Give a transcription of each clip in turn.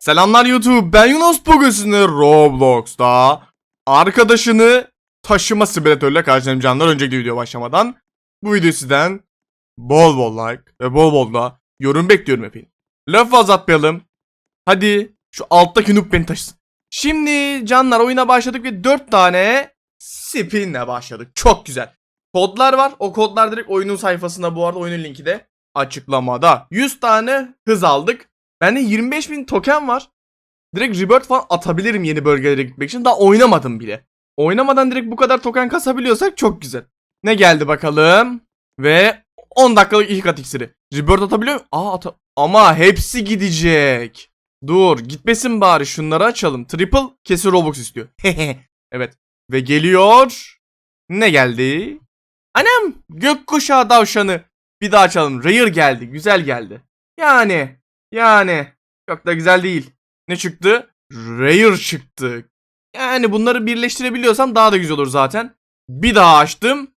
Selamlar YouTube ben Yunus bugün sizinle Roblox'ta arkadaşını taşıma simülatörüyle karşılayacağım canlar önceki video başlamadan bu video sizden bol bol like ve bol bol da yorum bekliyorum efendim. Lafı azaltmayalım. Hadi şu alttaki noob beni taşısın. Şimdi canlar oyuna başladık ve 4 tane spinle başladık. Çok güzel. Kodlar var. O kodlar direkt oyunun sayfasında bu arada oyunun linki de açıklamada. 100 tane hız aldık. Bende 25 bin token var. Direkt rebirth falan atabilirim yeni bölgelere gitmek için. Daha oynamadım bile. Oynamadan direkt bu kadar token kasabiliyorsak çok güzel. Ne geldi bakalım? Ve 10 dakikalık ilk kat iksiri. Rebirth atabiliyor muyum? Aa ata- ama hepsi gidecek. Dur gitmesin bari şunları açalım. Triple kesin Robux istiyor. evet. Ve geliyor. Ne geldi? Anam gökkuşağı davşanı. Bir daha açalım. Rare geldi. Güzel geldi. Yani. Yani. Çok da güzel değil. Ne çıktı? Rare çıktı. Yani bunları birleştirebiliyorsam daha da güzel olur zaten. Bir daha açtım.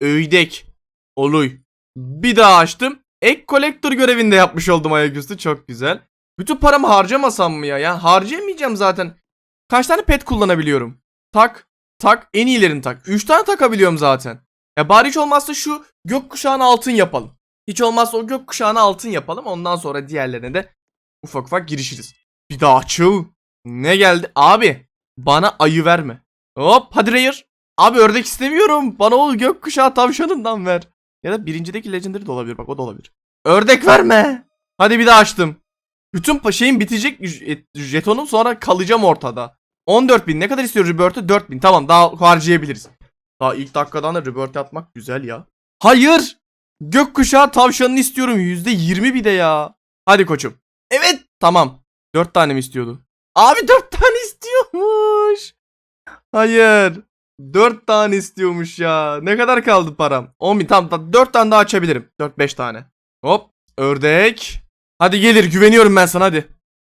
Öydek. Oluy. Bir daha açtım. Ek kolektör görevinde yapmış oldum ayaküstü. Çok güzel. Bütün paramı harcamasam mı ya? Ya harcayamayacağım zaten. Kaç tane pet kullanabiliyorum? Tak. Tak. En iyilerini tak. 3 tane takabiliyorum zaten. Ya bari hiç olmazsa şu gökkuşağını altın yapalım. Hiç olmazsa o gökkuşağını altın yapalım. Ondan sonra diğerlerine de ufak ufak girişiriz. Bir daha açıl. Ne geldi? Abi bana ayı verme. Hop hadi Rare. Abi ördek istemiyorum. Bana o gökkuşağı tavşanından ver. Ya da birincideki Legendary de olabilir bak o da olabilir. Ördek verme. Hadi bir daha açtım. Bütün şeyim bitecek jetonum sonra kalacağım ortada. 14.000 ne kadar istiyor Rebirth'ı? 4.000 tamam daha harcayabiliriz. Daha ilk dakikadan da Rebirth atmak güzel ya. Hayır. Gökkuşağı tavşanını istiyorum. %20 bir de ya. Hadi koçum. Evet. Tamam. 4 tane mi istiyordu? Abi 4 tane istiyormuş. Hayır. 4 tane istiyormuş ya. Ne kadar kaldı param? 10 bin. Tamam, tamam. 4 tane daha açabilirim. 4-5 tane. Hop. Ördek. Hadi gelir. Güveniyorum ben sana hadi.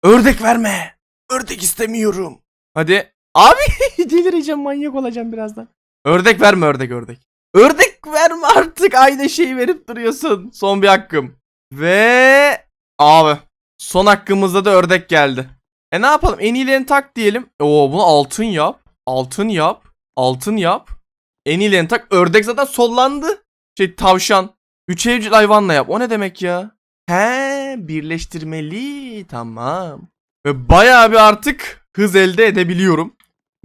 Ördek verme. Ördek istemiyorum. Hadi. Abi delireceğim manyak olacağım birazdan. Ördek verme ördek ördek. Ördek verme artık aynı şeyi verip duruyorsun. Son bir hakkım. Ve abi son hakkımızda da ördek geldi. E ne yapalım en iyilerini tak diyelim. Oo bunu altın yap. Altın yap. Altın yap. En iyilerini tak. Ördek zaten sollandı. Şey tavşan. Üç evcil hayvanla yap. O ne demek ya? He birleştirmeli. Tamam. Ve bayağı bir artık hız elde edebiliyorum.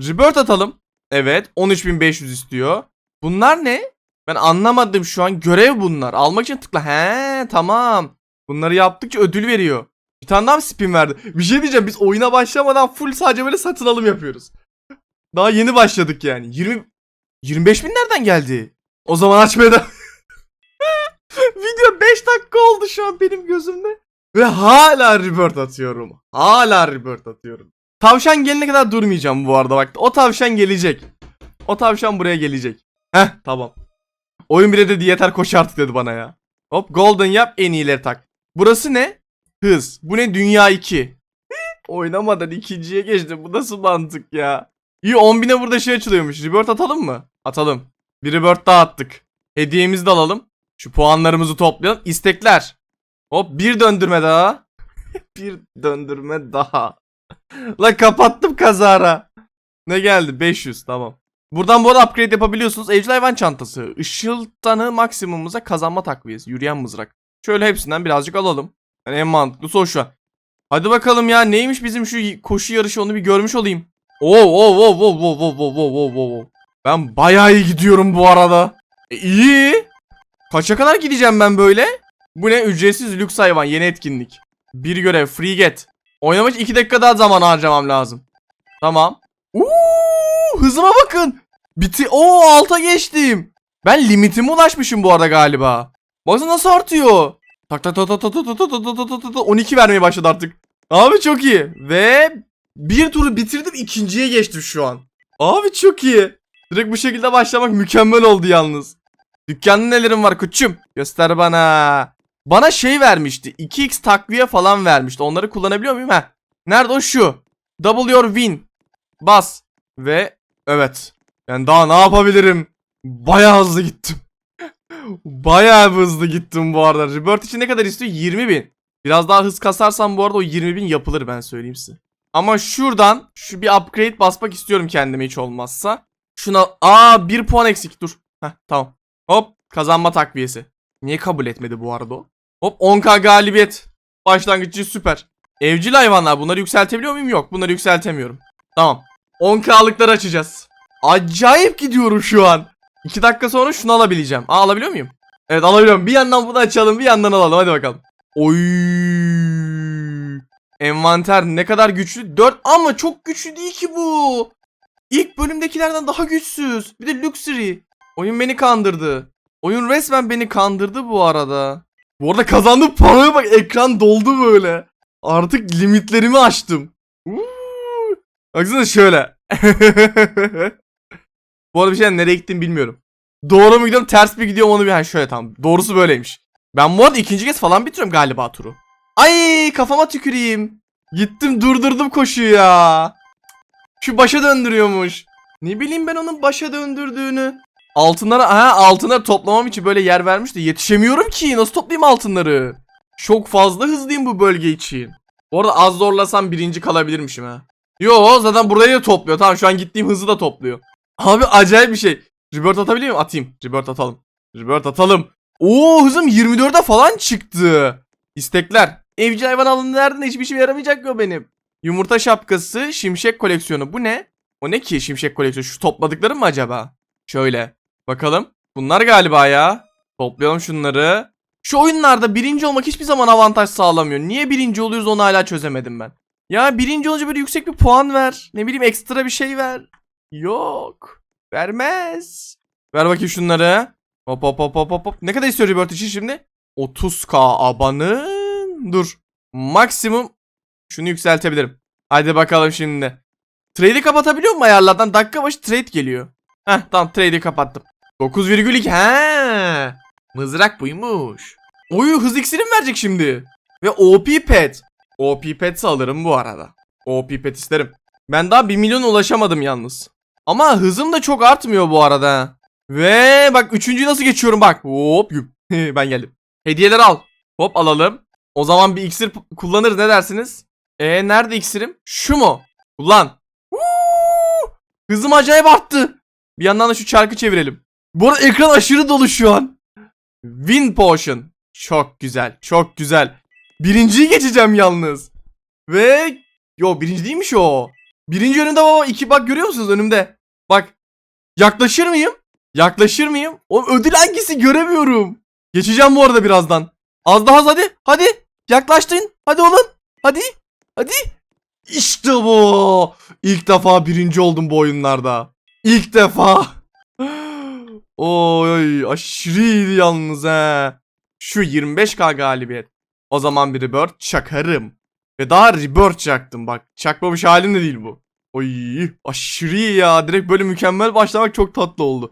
Rebirth atalım. Evet 13.500 istiyor. Bunlar ne? Ben anlamadım şu an. Görev bunlar. Almak için tıkla. He tamam. Bunları yaptıkça ödül veriyor. Bir tane daha mı spin verdi? Bir şey diyeceğim. Biz oyuna başlamadan full sadece böyle satın alım yapıyoruz. Daha yeni başladık yani. 20 25 bin nereden geldi? O zaman açmaya da... Video 5 dakika oldu şu an benim gözümde. Ve hala rebirth atıyorum. Hala rebirth atıyorum. Tavşan gelene kadar durmayacağım bu arada bak. O tavşan gelecek. O tavşan buraya gelecek. Heh tamam. Oyun bile dedi yeter koş artık dedi bana ya. Hop golden yap en iyileri tak. Burası ne? Hız. Bu ne? Dünya 2. Oynamadan ikinciye geçtim. Bu nasıl mantık ya? İyi 10 bine burada şey açılıyormuş. Rebirth atalım mı? Atalım. Bir rebirth daha attık. Hediyemizi de alalım. Şu puanlarımızı toplayalım. İstekler. Hop bir döndürme daha. bir döndürme daha. La kapattım kazara. Ne geldi? 500 tamam. Buradan bu arada upgrade yapabiliyorsunuz. Evcil hayvan çantası. Işıltanı maksimumumuza kazanma takviyesi. Yürüyen mızrak. Şöyle hepsinden birazcık alalım. Yani en mantıklısı o şu an. Hadi bakalım ya neymiş bizim şu koşu yarışı onu bir görmüş olayım. Oo oo oo oo oo oo oo oo oo oo. Ben bayağı iyi gidiyorum bu arada. E, iyi. Kaça kadar gideceğim ben böyle? Bu ne? Ücretsiz lüks hayvan yeni etkinlik. Bir görev free get. Oynamak için 2 dakika daha zaman harcamam lazım. Tamam. Uuu, hızıma bakın. Biti o alta geçtim. Ben limitime ulaşmışım bu arada galiba. Baksana nasıl artıyor. Tak tak tak tak tak tak tak tak tak tak tak tak tak 12 vermeye başladı artık. Abi çok iyi. Ve bir turu bitirdim ikinciye geçtim şu an. Abi çok iyi. Direkt bu şekilde başlamak mükemmel oldu yalnız. Dükkanda nelerim var koçum? Göster bana. Bana şey vermişti. 2x takviye falan vermişti. Onları kullanabiliyor muyum? Heh. Nerede o şu? Double your win. Bas. Ve evet. Yani daha ne yapabilirim? Bayağı hızlı gittim. Bayağı hızlı gittim bu arada. Rebirth için ne kadar istiyor? 20 bin. Biraz daha hız kasarsam bu arada o 20 bin yapılır ben söyleyeyim size. Ama şuradan şu bir upgrade basmak istiyorum kendime hiç olmazsa. Şuna aa 1 puan eksik dur. Heh tamam. Hop kazanma takviyesi. Niye kabul etmedi bu arada o? Hop 10k galibiyet. Başlangıcı süper. Evcil hayvanlar bunları yükseltebiliyor muyum? Yok bunları yükseltemiyorum. Tamam. 10k'lıkları açacağız. Acayip gidiyorum şu an. 2 dakika sonra şunu alabileceğim. Aa alabiliyor muyum? Evet alabiliyorum. Bir yandan bunu açalım bir yandan alalım. Hadi bakalım. Oy. Envanter ne kadar güçlü? 4 ama çok güçlü değil ki bu. İlk bölümdekilerden daha güçsüz. Bir de Luxury. Oyun beni kandırdı. Oyun resmen beni kandırdı bu arada. Bu arada kazandığım paraya bak ekran doldu böyle. Artık limitlerimi aştım. Uuu. Baksana şöyle. bu arada bir şey nereye gittim bilmiyorum. Doğru mu gidiyorum ters mi gidiyorum onu bir yani şöyle tamam. Doğrusu böyleymiş. Ben bu arada ikinci kez falan bitiriyorum galiba turu. Ay kafama tüküreyim. Gittim durdurdum koşuyu ya. Şu başa döndürüyormuş. Ne bileyim ben onun başa döndürdüğünü. Altınları ha altınları toplamam için böyle yer vermiş de yetişemiyorum ki. Nasıl toplayayım altınları? Çok fazla hızlıyım bu bölge için. Bu arada az zorlasam birinci kalabilirmişim ha. Yo zaten burayı da topluyor. Tamam şu an gittiğim hızı da topluyor. Abi acayip bir şey. Rebirth atabiliyor muyum? Atayım. Rebirth atalım. Rebirth atalım. Oo hızım 24'e falan çıktı. İstekler. Evcil hayvan alın nereden hiçbir şey yaramayacak yok benim. Yumurta şapkası, şimşek koleksiyonu. Bu ne? O ne ki şimşek koleksiyonu? Şu topladıklarım mı acaba? Şöyle. Bakalım. Bunlar galiba ya. Toplayalım şunları. Şu oyunlarda birinci olmak hiçbir zaman avantaj sağlamıyor. Niye birinci oluyoruz onu hala çözemedim ben. Ya birinci olunca böyle yüksek bir puan ver. Ne bileyim ekstra bir şey ver. Yok. Vermez. Ver bakayım şunları. Hop hop hop hop hop. Ne kadar istiyor Rebirth için şimdi? 30k abanın. Dur. Maksimum şunu yükseltebilirim. Hadi bakalım şimdi. Trade'i kapatabiliyor mu ayarlardan? Dakika başı trade geliyor. Heh tamam trade'i kapattım. 9,2 he. Mızrak buymuş. Oyu hız iksiri verecek şimdi? Ve OP pet. OP pet alırım bu arada. OP pet isterim. Ben daha 1 milyon ulaşamadım yalnız. Ama hızım da çok artmıyor bu arada. Ve bak üçüncüyü nasıl geçiyorum bak. Hop ben geldim. Hediyeleri al. Hop alalım. O zaman bir iksir kullanırız ne dersiniz? E nerede iksirim? Şu mu? Woo! Hızım acayip arttı. Bir yandan da şu çarkı çevirelim. Bu arada ekran aşırı dolu şu an. Win Potion. Çok güzel. Çok güzel. Birinciyi geçeceğim yalnız. Ve... Yo birinci değilmiş o. Birinci önümde baba. iki bak görüyor musunuz önümde? Bak. Yaklaşır mıyım? Yaklaşır mıyım? O ödül hangisi göremiyorum. Geçeceğim bu arada birazdan. Az daha az hadi. Hadi. Yaklaştın. Hadi oğlum. Hadi. Hadi. İşte bu. İlk defa birinci oldum bu oyunlarda. İlk defa. Oy aşırı iyiydi yalnız he. Şu 25k galibiyet. O zaman bir rebirth çakarım. Ve daha rebirth çaktım bak. Çakmamış halim de değil bu. Oy aşırı iyi ya. Direkt böyle mükemmel başlamak çok tatlı oldu.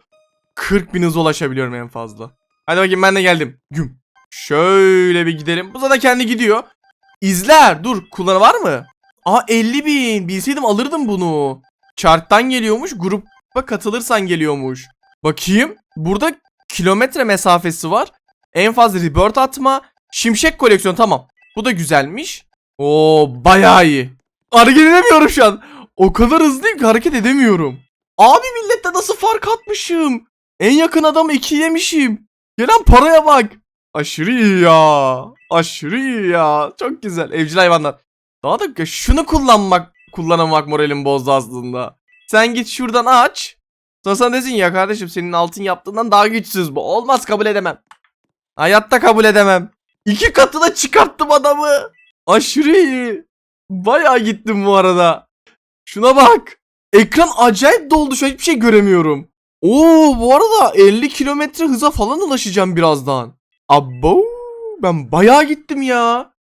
40 bin hız ulaşabiliyorum en fazla. Hadi bakayım ben de geldim. Güm. Şöyle bir gidelim. Bu zaten kendi gidiyor. İzler. Dur kullanı var mı? Aa 50 bin. Bilseydim alırdım bunu. Chart'tan geliyormuş. Gruba katılırsan geliyormuş. Bakayım. Burada kilometre mesafesi var. En fazla rebirth atma. Şimşek koleksiyon tamam. Bu da güzelmiş. Oo bayağı iyi. Hareket edemiyorum şu an. O kadar hızlıyım ki hareket edemiyorum. Abi millette nasıl fark atmışım. En yakın adamı iki yemişim. Gelen paraya bak. Aşırı iyi ya. Aşırı iyi ya. Çok güzel. Evcil hayvanlar. Daha da şunu kullanmak, kullanamak moralim bozdu aslında. Sen git şuradan aç. Sonra sana desin ya kardeşim senin altın yaptığından daha güçsüz bu. Olmaz kabul edemem. Hayatta kabul edemem. İki katına çıkarttım adamı. Aşırı iyi. Bayağı gittim bu arada. Şuna bak. Ekran acayip doldu şu an hiçbir şey göremiyorum. Oo bu arada 50 kilometre hıza falan ulaşacağım birazdan. Abo ben bayağı gittim ya.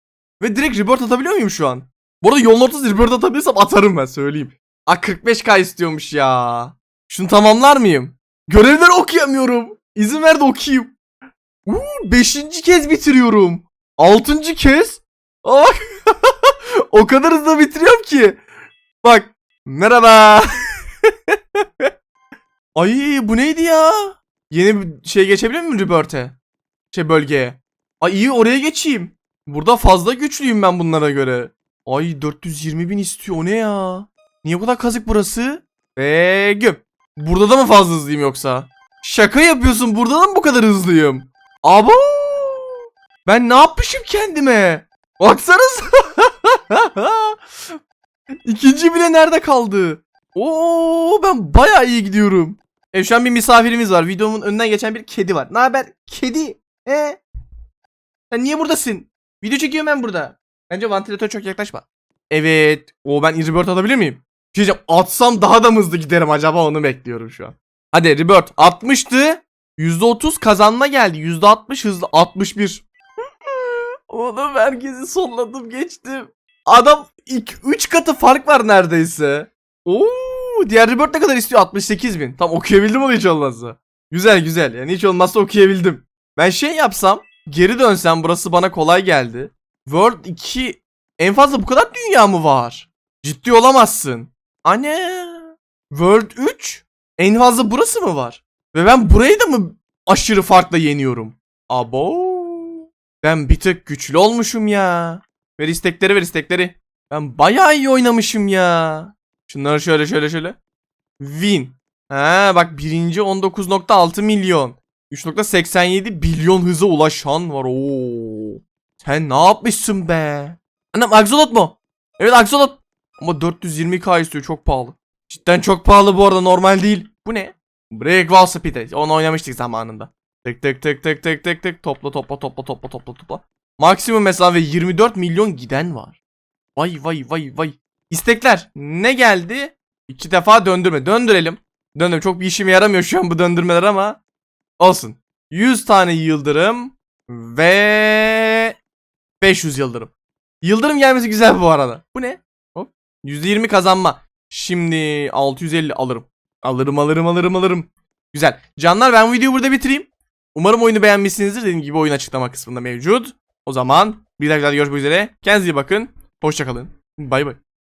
Ve direkt rebirth atabiliyor muyum şu an? Bu arada yolun ortası rebirth atabilirsem atarım ben söyleyeyim. A 45k istiyormuş ya. Şunu tamamlar mıyım? Görevleri okuyamıyorum. İzin ver de okuyayım. Uuu beşinci kez bitiriyorum. Altıncı kez. Aa, o kadar hızlı bitiriyorum ki. Bak. Merhaba. Ay bu neydi ya? Yeni bir şey geçebilir miyim Rebirth'e? Şey bölgeye. Ay iyi oraya geçeyim. Burada fazla güçlüyüm ben bunlara göre. Ay 420 bin istiyor o ne ya? Niye bu kadar kazık burası? Ve güm. Burada da mı fazla hızlıyım yoksa? Şaka yapıyorsun burada da mı bu kadar hızlıyım? Abo! Ben ne yapmışım kendime? Baksanıza. İkinci bile nerede kaldı? Oo ben bayağı iyi gidiyorum. E şu an bir misafirimiz var. Videomun önünden geçen bir kedi var. Ne haber? Kedi. E? Sen niye buradasın? Video çekiyorum ben burada. Bence vantilatöre çok yaklaşma. Evet. O ben rebirth alabilir miyim? Şey. Atsam daha da hızlı giderim acaba onu bekliyorum şu an. Hadi rebirth. 60'tı. %30 kazanma geldi. %60 hızlı. 61. Oğlum herkesi solladım geçtim. Adam 3 katı fark var neredeyse. Oo, diğer rebirth ne kadar istiyor? 68 bin. Tam okuyabildim onu hiç olmazsa. Güzel güzel. Yani hiç olmazsa okuyabildim. Ben şey yapsam, geri dönsem burası bana kolay geldi. World 2 en fazla bu kadar dünya mı var? Ciddi olamazsın. Anne. World 3 en fazla burası mı var? Ve ben burayı da mı aşırı farkla yeniyorum? Abo. Ben bir tık güçlü olmuşum ya. Ver istekleri ver istekleri. Ben bayağı iyi oynamışım ya. Şunları şöyle şöyle şöyle. Win. Ha bak birinci 19.6 milyon. 3.87 milyon hıza ulaşan var. Oo. Sen ne yapmışsın be? Anam Axolot mu? Evet Axolot. Ama 420k istiyor çok pahalı. Cidden çok pahalı bu arada normal değil. Bu ne? Break Wall Speed. Onu oynamıştık zamanında. Tık tık tık tık tık tık tık topla topla topla topla topla topla. Maksimum mesafe 24 milyon giden var. Vay vay vay vay. İstekler ne geldi? İki defa döndürme. Döndürelim. Döndüm. Çok bir işime yaramıyor şu an bu döndürmeler ama olsun. 100 tane yıldırım ve 500 yıldırım. Yıldırım gelmesi güzel bu arada. Bu ne? Hop. %20 kazanma. Şimdi 650 alırım. Alırım alırım alırım alırım. Güzel. Canlar ben bu videoyu burada bitireyim. Umarım oyunu beğenmişsinizdir. Dediğim gibi oyun açıklama kısmında mevcut. O zaman bir dahaki videoda görüşmek üzere. Kendinize iyi bakın. Hoşçakalın. Bay bay.